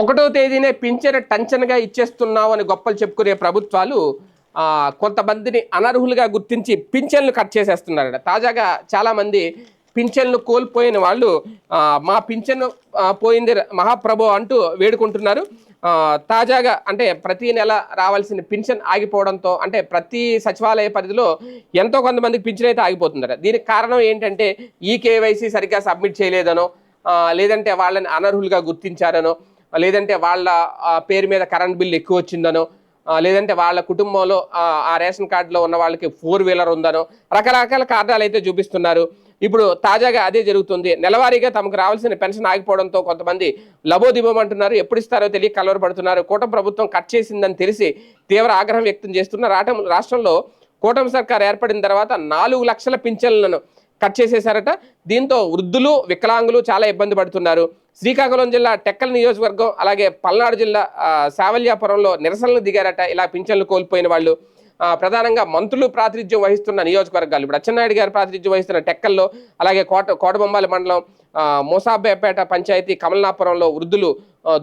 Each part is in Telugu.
ఒకటో తేదీనే పింఛన్ టంచన్గా ఇచ్చేస్తున్నావు అని గొప్పలు చెప్పుకునే ప్రభుత్వాలు కొంతమందిని అనర్హులుగా గుర్తించి పింఛన్లు కట్ చేసేస్తున్నారట. తాజాగా చాలామంది పింఛన్లు కోల్పోయిన వాళ్ళు మా పింఛన్ పోయింది మహాప్రభు అంటూ వేడుకుంటున్నారు. తాజాగా అంటే ప్రతి నెల రావాల్సిన పింఛన్ ఆగిపోవడంతో అంటే ప్రతి సచివాలయ పరిధిలో ఎంతో కొంతమందికి పింఛన్ అయితే ఆగిపోతుందట. దీనికి కారణం ఏంటంటే ఈ కేవైసీ సరిగ్గా సబ్మిట్ చేయలేదనో లేదంటే వాళ్ళని అనర్హులుగా గుర్తించారనో లేదంటే వాళ్ళ పేరు మీద కరెంట్ బిల్ ఎక్కువ వచ్చిందనో లేదంటే వాళ్ళ కుటుంబంలో ఆ, రేషన్ కార్డులో ఉన్న వాళ్ళకి ఫోర్ వీలర్ ఉందనో రకరకాల కారణాలు అయితే చూపిస్తున్నారు. ఇప్పుడు తాజాగా అదే జరుగుతుంది. నెలవారీగా తమకు రావాల్సిన పెన్షన్ ఆగిపోవడంతో కొంతమంది లబోదిబమంటున్నారు. ఎప్పుడు ఇస్తారో తెలియక కలవరపడుతున్నారు. కూటమి ప్రభుత్వం కట్ చేసిందని తెలిసి తీవ్ర ఆగ్రహం వ్యక్తం చేస్తున్న రాటం రాష్ట్రంలో కూటమి సర్కార్ ఏర్పడిన తర్వాత నాలుగు లక్షల పింఛన్లను కట్ చేసేశారట. దీంతో వృద్ధులు వికలాంగులు చాలా ఇబ్బంది పడుతున్నారు. శ్రీకాకుళం జిల్లా టెక్కల నియోజకవర్గం అలాగే పల్నాడు జిల్లా సావల్యాపురంలో నిరసనలు దిగారట. ఇలా పింఛన్లు కోల్పోయిన వాళ్ళు ప్రధానంగా మంత్రులు ప్రాతినిధ్యం వహిస్తున్న నియోజకవర్గాలు. ఇప్పుడు అచ్చెన్నాయుడు గారు ప్రాతినిధ్యం వహిస్తున్న టెక్కల్లో అలాగే కోట కోటబొమ్మాలి మండలం ఆ, మోసాబేపేట పంచాయతీ కమలనాపురంలో వృద్ధులు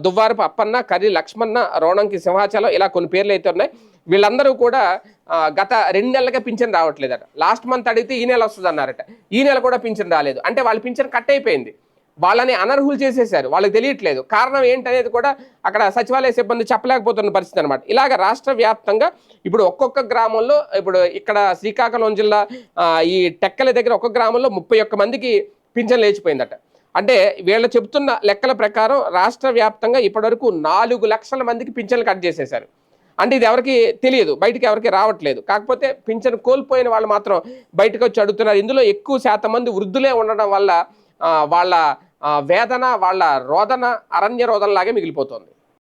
దువ్వారపు అప్పన్న కర్రి లక్ష్మణ రోణంకి సింహాచలం ఇలా కొన్ని పేర్లు అయితే ఉన్నాయి. వీళ్ళందరూ కూడా గత రెండు నెలలుగా పింఛన్ రావట్లేదట. లాస్ట్ మంత్ అడిగితే ఈ నెల వస్తుంది అన్నారట. ఈ నెల కూడా పింఛన్ రాలేదు. అంటే వాళ్ళ పింఛన్ కట్ అయిపోయింది. వాళ్ళని అనర్హులు చేసేశారు. వాళ్ళకి తెలియట్లేదు. కారణం ఏంటనేది కూడా అక్కడ సచివాలయ సిబ్బంది చెప్పలేకపోతున్న పరిస్థితి అనమాట ఇలాగ రాష్ట్ర వ్యాప్తంగా ఇప్పుడు ఒక్కొక్క గ్రామంలో ఇప్పుడు ఇక్కడ శ్రీకాకుళం జిల్లా ఈ టెక్కల దగ్గర ఒక్కొక్క గ్రామంలో ముప్పై ఒక్క మందికి పింఛన్ లేచిపోయిందట. అంటే వీళ్ళు చెబుతున్న లెక్కల ప్రకారం రాష్ట్ర వ్యాప్తంగా ఇప్పటివరకు నాలుగు లక్షల మందికి పింఛన్లు కట్ చేసేశారు. అంటే ఇది ఎవరికి తెలియదు బయటికి ఎవరికి రావట్లేదు. కాకపోతే పింఛను కోల్పోయిన వాళ్ళు మాత్రం బయటకు వచ్చి అడుగుతున్నారు. ఇందులో ఎక్కువ శాతం మంది వృద్ధులే ఉండడం వల్ల వాళ్ళ వేదన వాళ్ళ రోదన అరణ్య రోదనలాగే మిగిలిపోతుంది.